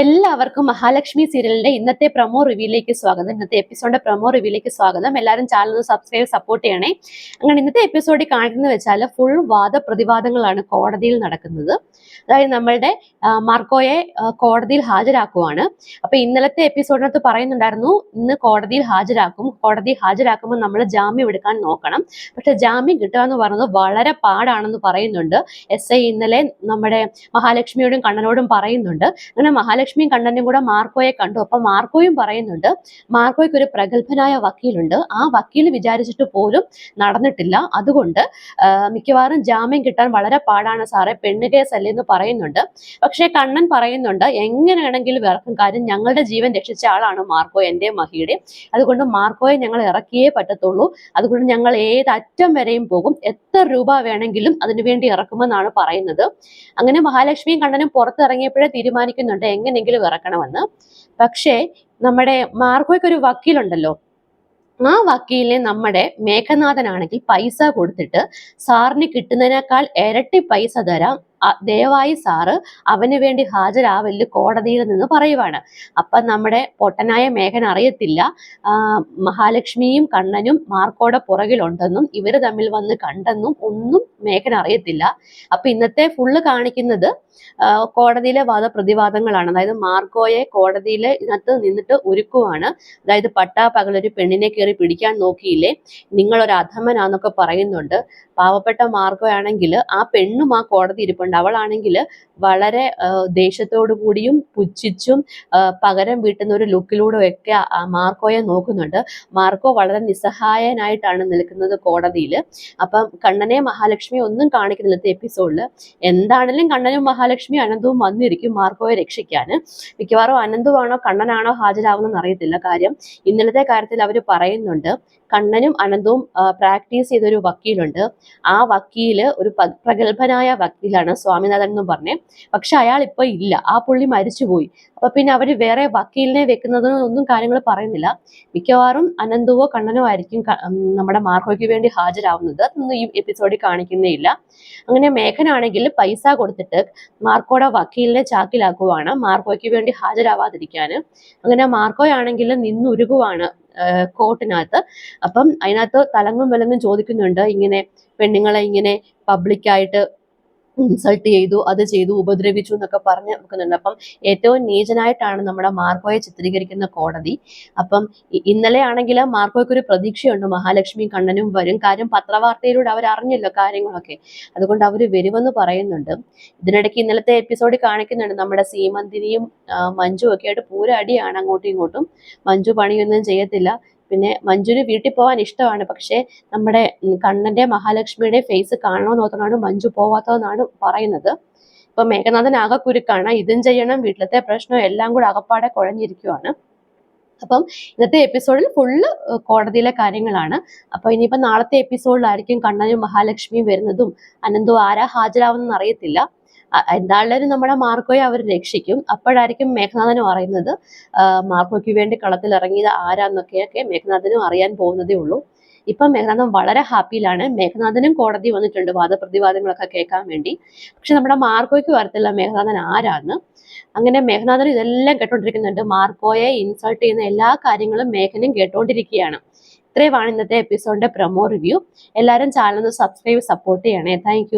എല്ലാവർക്കും മഹാലക്ഷ്മി സീരിയലിന്റെ ഇന്നത്തെ പ്രൊമോ റിവ്യൂയിലേക്ക് സ്വാഗതം. ഇന്നത്തെ എപ്പിസോഡിന്റെ പ്രൊമോ റിവ്യൂയിലേക്ക് സ്വാഗതം. എല്ലാവരും ചാനൽ സബ്സ്ക്രൈബ് സപ്പോർട്ട് ചെയ്യണേ. അങ്ങനെ ഇന്നത്തെ എപ്പിസോഡിൽ കാണിക്കുന്നത് വെച്ചാൽ ഫുൾ വാദപ്രതിവാദങ്ങളാണ് കോടതിയിൽ നടക്കുന്നത്. അതായത് നമ്മളുടെ മാർക്കോയെ കോടതിയിൽ ഹാജരാക്കുവാണ്. അപ്പൊ ഇന്നലത്തെ എപ്പിസോഡിനകത്ത് പറയുന്നുണ്ടായിരുന്നു ഇന്ന് കോടതിയിൽ ഹാജരാക്കും. കോടതി ഹാജരാക്കുമ്പോൾ നമ്മൾ ജാമ്യം എടുക്കാൻ നോക്കണം. പക്ഷെ ജാമ്യം കിട്ടുക എന്ന് പറയുന്നത് വളരെ പാടാണെന്ന് പറയുന്നുണ്ട്. എസ് ഐ ഇന്നലെ നമ്മുടെ മഹാലക്ഷ്മിയോടും കണ്ണനോടും പറയുന്നുണ്ട്. അങ്ങനെ മഹാലക്ഷ്മിയും കണ്ണനും കൂടെ മാർക്കോയെ കണ്ടു. അപ്പൊ മാർക്കോയും പറയുന്നുണ്ട് മാർക്കോയ്ക്ക് ഒരു പ്രഗത്ഭനായ വക്കീലുണ്ട്. ആ വക്കീൽ വിചാരിച്ചിട്ട് പോലും നടന്നിട്ടില്ല. അതുകൊണ്ട് മിക്കവാറും ജാമ്യം കിട്ടാൻ വളരെ പാടാണ് സാറേ. പെണ്ണ് കേസല്ലേ എന്ന് പറയുന്നുണ്ട്. പക്ഷേ കണ്ണൻ പറയുന്നുണ്ട് എങ്ങനെയാണെങ്കിലും ഇറക്കും കാര്യം. ഞങ്ങളുടെ ജീവൻ രക്ഷിച്ച ആളാണ് മാർക്കോ എന്റെ മഹിയുടെ. അതുകൊണ്ട് മാർക്കോയെ ഞങ്ങൾ ഇറക്കിയേ പറ്റത്തുള്ളൂ. അതുകൊണ്ട് ഞങ്ങൾ ഏത് അറ്റം വരെയും പോകും. എത്ര രൂപ വേണമെങ്കിലും അതിനുവേണ്ടി ഇറക്കുമെന്നാണ് പറയുന്നത്. അങ്ങനെ മഹാലക്ഷ്മിയും കണ്ണനും പുറത്തിറങ്ങിയപ്പോഴേ തീരുമാനിക്കുന്നുണ്ട് എങ്ങനെയെങ്കിലും ഇറക്കണമെന്ന്. പക്ഷേ നമ്മുടെ മാർഗോയ്ക്ക് ഒരു വക്കീലുണ്ടല്ലോ. ആ വക്കീലിനെ നമ്മുടെ മേഘനാഥനാണെങ്കിൽ പൈസ കൊടുത്തിട്ട് സാറിന് കിട്ടുന്നതിനേക്കാൾ ഇരട്ടി പൈസ തരാം. ദയവായി സാറ് അവന് വേണ്ടി ഹാജരാവൽ കോടതിയിൽ നിന്ന് പറയുവാണ്. അപ്പൊ നമ്മുടെ പൊട്ടനായ മേഘൻ അറിയത്തില്ല. മഹാലക്ഷ്മിയും കണ്ണനും മാർക്കോടെ പുറകിലുണ്ടെന്നും ഇവർ തമ്മിൽ വന്ന് കണ്ടെന്നും ഒന്നും മേഘൻ അറിയത്തില്ല. അപ്പൊ ഇന്നത്തെ ഫുള്ള് കാണിക്കുന്നത് കോടതിയിലെ വാദപ്രതിവാദങ്ങളാണ്. അതായത് മാർക്കോയെ കോടതിയിൽ ഇതിനകത്ത് നിന്നിട്ട് ഒരുക്കുവാണ്. അതായത് പട്ടാ പകലൊരു പെണ്ണിനെ കയറി പിടിക്കാൻ നോക്കിയില്ലേ? നിങ്ങളൊരു അധമനാന്നൊക്കെ പറയുന്നുണ്ട്. പാവപ്പെട്ട മാർക്കോ ആണെങ്കിൽ ആ പെണ്ണും ആ കോടതി ഇരിപ്പുണ്ട്. അവളാണെങ്കിൽ വളരെ ദേഷ്യത്തോടു കൂടിയും പുച്ഛിച്ചും പകരം വീട്ടുന്ന ഒരു ലുക്കിലൂടെ ഒക്കെ മാർക്കോയെ നോക്കുന്നുണ്ട്. മാർക്കോ വളരെ നിസ്സഹായനായിട്ടാണ് നിൽക്കുന്നത് കോടതിയിൽ. അപ്പം കണ്ണനെ മഹാലക്ഷ്മി ഒന്നും കാണിക്കുന്നില്ല എപ്പിസോഡിൽ എന്താണെങ്കിലും കണ്ണനും മഹാലക്ഷ്മി അനന്തവും വന്നിരിക്കും മാർക്കോയെ രക്ഷിക്കാൻ. മിക്കവാറും അനന്തുവാണോ കണ്ണനാണോ ഹാജരാകുന്നതെന്ന് അറിയത്തില്ല. കാര്യം ഇന്നലത്തെ കാര്യത്തിൽ അവർ പറയുന്നുണ്ട് കണ്ണനും അനന്തവും പ്രാക്ടീസ് ചെയ്തൊരു വക്കീലുണ്ട്. ആ വക്കീൽ ഒരു പ്രഗത്ഭനായ വക്കീലാണ് സ്വാമിനാഥൻ എന്ന് പറഞ്ഞേ. പക്ഷെ അയാൾ ഇപ്പൊ ഇല്ല. ആ പുള്ളി മരിച്ചുപോയി. അപ്പൊ പിന്നെ അവർ വേറെ വക്കീലിനെ വെക്കുന്നതിനൊന്നും കാര്യങ്ങൾ പറയുന്നില്ല. മിക്കവാറും അനന്തുവോ കണ്ണനോ ആയിരിക്കും നമ്മുടെ മാർക്കോയ്ക്ക് വേണ്ടി ഹാജരാവുന്നത്. അതൊന്നും ഈ എപ്പിസോഡിൽ കാണിക്കുന്നേ ഇല്ല. അങ്ങനെ മേഘനാണെങ്കിൽ പൈസ കൊടുത്തിട്ട് മാർക്കോടെ വക്കീലിനെ ചാക്കിലാക്കുവാണ്. മാർക്കോയ്ക്ക് വേണ്ടി ഹാജരാവാതിരിക്കാൻ അങ്ങനെ മാർക്കോയാണെങ്കിൽ നിന്നുരുകുവാണ് കോർട്ടിനകത്ത്. അപ്പം അതിനകത്ത് തലങ്ങും വിലങ്ങും ചോദിക്കുന്നുണ്ട്. ഇങ്ങനെ പെണ്ണുങ്ങളെ ഇങ്ങനെ പബ്ലിക്കായിട്ട് ഇൻസൾട്ട് ചെയ്തു അത് ചെയ്തു ഉപദ്രവിച്ചു എന്നൊക്കെ പറഞ്ഞ് വെക്കുന്നുണ്ട് അപ്പം ഏറ്റവും നീചനായിട്ടാണ് നമ്മുടെ മാർക്കോയെ ചിത്രീകരിക്കുന്ന കോടതി. അപ്പം ഇന്നലെ ആണെങ്കിൽ മാർക്കോയ്ക്ക് ഒരു പ്രതീക്ഷയുണ്ട്. മഹാലക്ഷ്മി കണ്ണനും വരും. കാര്യം പത്രവാർത്തയിലൂടെ അവർ അറിഞ്ഞല്ലോ കാര്യങ്ങളൊക്കെ. അതുകൊണ്ട് അവർ വരുമെന്ന് പറയുന്നുണ്ട്. ഇതിനിടയ്ക്ക് ഇന്നലത്തെ എപ്പിസോഡ് കാണിക്കുന്നുണ്ട്. നമ്മുടെ സീമന്തിനിയും മഞ്ജു ഒക്കെ ആയിട്ട് പൂര അടിയാണ് അങ്ങോട്ടും ഇങ്ങോട്ടും. മഞ്ജു പണിയൊന്നും ചെയ്യത്തില്ല. പിന്നെ മഞ്ജുന് വീട്ടിൽ പോകാൻ ഇഷ്ടമാണ്. പക്ഷേ നമ്മുടെ കണ്ണന്റെ മഹാലക്ഷ്മിയുടെ ഫേസ് കാണണമെന്ന് ഓർത്തുകൊണ്ടാണ് മഞ്ജു പോവാത്തതെന്നാണ് പറയുന്നത്. ഇപ്പൊ മേഘനാഥൻ ആകെ കുരുക്കാണ്. ഇതും ചെയ്യണം വീട്ടിലത്തെ പ്രശ്നം എല്ലാം കൂടെ അകപ്പാടെ കുഴഞ്ഞിരിക്കുവാണ്. അപ്പം ഇന്നത്തെ എപ്പിസോഡിൽ ഫുള്ള് കോടതിയിലെ കാര്യങ്ങളാണ്. അപ്പൊ ഇനിയിപ്പോ നാളത്തെ എപ്പിസോഡിലായിരിക്കും കണ്ണനും മഹാലക്ഷ്മിയും വരുന്നതും. അനന്തു ആരാ ഹാജരാവുന്നെന്ന് അറിയത്തില്ല. എന്തായാലും നമ്മുടെ മാർക്കോയെ അവർ രക്ഷിക്കും. അപ്പോഴായിരിക്കും മേഘനാഥനും അറിയുന്നത് മാർക്കോയ്ക്ക് വേണ്ടി കളത്തിൽ ഇറങ്ങിയത് ആരാന്നൊക്കെയൊക്കെ മേഘനാഥനും അറിയാൻ പോകുന്നതേ ഉള്ളൂ. ഇപ്പം മേഘനാഥൻ വളരെ ഹാപ്പിയിലാണ് മേഘനാഥനും കോടതി വന്നിട്ടുണ്ട് വാദപ്രതിവാദങ്ങളൊക്കെ കേൾക്കാൻ വേണ്ടി. പക്ഷെ നമ്മുടെ മാർക്കോയ്ക്ക് വരത്തില്ല മേഘനാഥൻ ആരാന്ന്. അങ്ങനെ മേഘനാഥൻ ഇതെല്ലാം കേട്ടോണ്ടിരിക്കുന്നുണ്ട്. മാർക്കോയെ ഇൻസൾട്ട് ചെയ്യുന്ന എല്ലാ കാര്യങ്ങളും മേഘനും കേട്ടോണ്ടിരിക്കുകയാണ്. ഇത്രയുമാണ് ഇന്നത്തെ എപ്പിസോഡിന്റെ പ്രൊമോ റിവ്യൂ എല്ലാവരും ചാനൽ സബ്സ്ക്രൈബ് സപ്പോർട്ട് ചെയ്യണേ. താങ്ക്